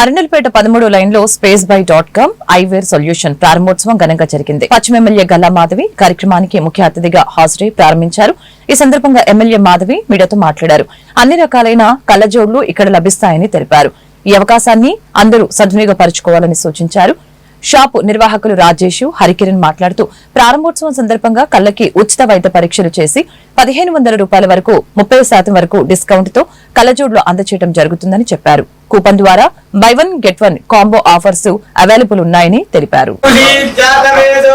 అరణల్పేట పదమూడు లైన్లో space by dot com eyewear solution ప్రారంభోత్సవం ఘనంగా జరిగింది. పశ్చిమ ఎమ్మెల్యే గల్లా మాధవి కార్యక్రమానికి ముఖ్య అతిథిగా హాజరై ప్రారంభించారు. ఈ సందర్భంగా ఎమ్మెల్యే మాధవి మీడియాతో మాట్లాడారు. అన్ని రకాలైన కళ్ళజోళ్ళు ఇక్కడ లభిస్తాయని తెలిపారు. ఈ అవకాశాన్ని అందరూ సద్వినియోగపరచుకోవాలని సూచించారు. షాపు నిర్వాహకులు రాజేష్ హరికిరణ్ మాట్లాడుతూ ప్రారంభోత్సవం సందర్భంగా కళ్ళకి ఉచిత వైద్య పరీక్షలు చేసి పదిహేను వందల రూపాయల వరకు ముప్పై శాతం వరకు డిస్కౌంట్తో కళ్ళజోడ్లు అందచేయడం జరుగుతుందని చెప్పారు. కూపన్ ద్వారా buy one get one combo offers available ఉన్నాయని తెలిపారు. జాతవేదో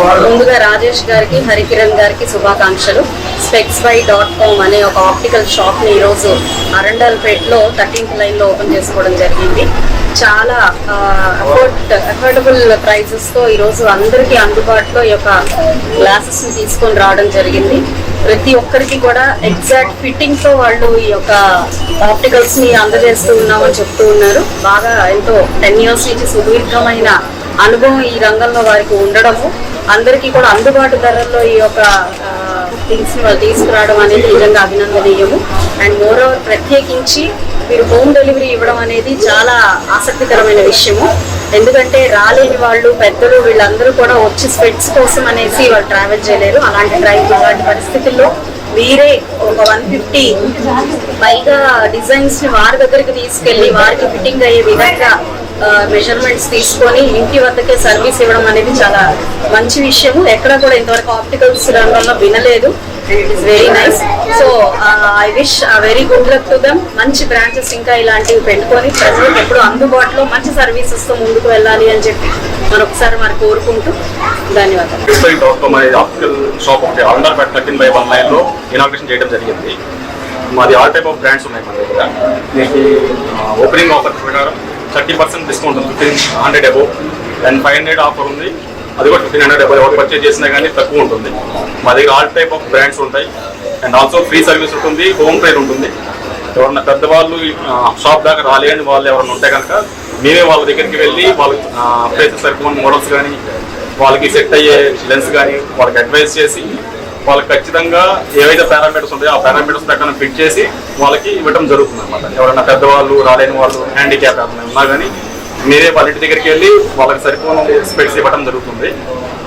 ముందుగా రాజేష్ గారికి హరికిరణ్ గారికి శుభాకాంక్షలు. స్పెక్స్ బై డాట్ కామ్ అనే ఒక ఆప్టికల్ షాప్ని ఈరోజు అరండల్పేటలో థర్టీన్త్ లైన్లో ఓపెన్ చేసుకోవడం జరిగింది. చాలా అఫోర్డ్ అఫోర్డబుల్ ప్రైజెస్తో ఈరోజు అందరికీ అందుబాటులో ఈ యొక్క గ్లాసెస్ని తీసుకొని రావడం జరిగింది. ప్రతి ఒక్కరికి కూడా ఎగ్జాక్ట్ ఫిట్టింగ్తో వాళ్ళు ఈ యొక్క ఆప్టికల్స్ని అందజేస్తూ ఉన్నామని చెప్తూ ఉన్నారు. బాగా ఎంతో టెన్ ఇయర్స్ నుంచి సుదీర్ఘమైన అనుభవం ఈ రంగంలో వారికి ఉండడము. అందరికీ కూడా అందుబాటు ధరల్లో ఈ యొక్క థింగ్స్ తీసుకురావడం అనేది నిజంగా అభినందనీయము. అండ్ మోర్ ఓవర్ ప్రత్యేకించి మీరు హోమ్ డెలివరీ ఇవ్వడం అనేది చాలా ఆసక్తికరమైన విషయము. ఎందుకంటే రాలేని వాళ్ళు పెద్దలు వీళ్ళందరూ కూడా వచ్చి స్పెట్స్ కోసం అనేసి వాళ్ళు ట్రావెల్ చేయలేరు. అలాంటి డ్రైవ్ అలాంటి పరిస్థితుల్లో మీరే ఒక వన్ ఫిఫ్టీ పైగా డిజైన్స్ని వారి దగ్గరికి తీసుకెళ్ళి వారికి ఫిట్టింగ్ అయ్యే విధంగా మెజర్మెంట్స్ తీసుకొని ఇంటి వద్దకే సర్వీస్ ఇవ్వడం అనేది చాలా మంచి విషయము. ఎక్కడ కూడా ఇంతవరకు ఆప్టికల్స్ రంగంలో వినలేదు. It is very nice so I wish very good luck to them మంచి బ్రాంచెస్ ఇంకా ఇలాంటివి పెట్టుకొని ప్రజలకు ఎప్పుడు అందుబాటులో మంచి సర్వీసెస్తో ముందుకు వెళ్ళాలి అని చెప్పి మరొకసారి మరి కోరుకుంటూ ధన్యవాదాలు. ఆప్టికల్ షాప్ ఒకటి బై వన్ లైన్లో ఇనాగ్రేషన్ చేయడం జరిగింది. మాది ఆల్ టైప్ ఆఫ్ బ్రాండ్స్ ఉన్నాయి మన దగ్గర. ఓపెనింగ్ ఆఫర్ ప్రకారం థర్టీ పర్సెంట్ డిస్కౌంట్ ఉంది. Fifteen hundred above. And five hundred offer ఉంది. అది కూడా ఫిఫ్టీన్ హండ్రెడ్ అబోవ్ ఎవరు పర్చేజ్ చేసినా కానీ తక్కువ ఉంటుంది. మా దగ్గర ఆల్ టైప్ ఆఫ్ బ్రాండ్స్ ఉంటాయి. అండ్ ఆల్సో ఫ్రీ సర్వీస్ ఉంటుంది హోమ్ ట్రైన్ ఉంటుంది. ఎవరన్నా పెద్దవాళ్ళు షాప్ దాకా రాలేని వాళ్ళు ఎవరైనా ఉంటే కనుక మేమే వాళ్ళ దగ్గరికి వెళ్ళి వాళ్ళ ప్లేసెస్ సరిపోయిన మోడల్స్ కానీ వాళ్ళకి సెట్ అయ్యే లెన్స్ కానీ వాళ్ళకి అడ్వైస్ చేసి వాళ్ళకి ఖచ్చితంగా ఏవైతే పారామీటర్స్ ఉంటాయో ఆ పారామీటర్స్ ప్రకారం ఫిట్ చేసి వాళ్ళకి ఇవ్వడం జరుగుతుంది అనమాట ఎవరైనా పెద్దవాళ్ళు రాలేని వాళ్ళు హ్యాండిక్యాప్ ఎవరైనా ఉన్నా కానీ మీరే వాళ్ళ ఇంటి దగ్గరికి వెళ్ళి వాళ్ళకి సరిపోయిన స్పెక్స్ ఇవ్వడం జరుగుతుంది.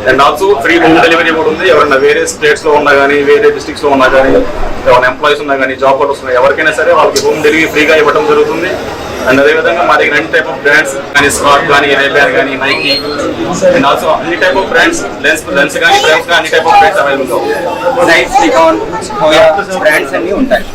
And also free home delivery కూడా ఉంది. ఎవరైనా వేరే స్టేట్స్లో ఉన్నా కానీ వేరే డిస్ట్రిక్ట్స్లో ఉన్నా కానీ ఎవరైనా ఎంప్లాయీస్ ఉన్నా కానీ జాబ్ హోల్డర్స్ ఉన్నా ఎవరికైనా సరే వాళ్ళకి హోమ్ డెలివరీ ఫ్రీగా ఇవ్వడం జరుగుతుంది. అండ్ అదేవిధంగా మా దగ్గర అన్ని టైప్ ఆఫ్ బ్రాండ్స్ కానీ స్కాట్ కానీ రేబ్యాన్ కానీ నైకి అండ్ ఆల్సో అన్ని type of brands lens lens కానీ ఫ్రేమ్స్ కానీ అన్ని type of brands available brands అన్ని ఉంటాయి.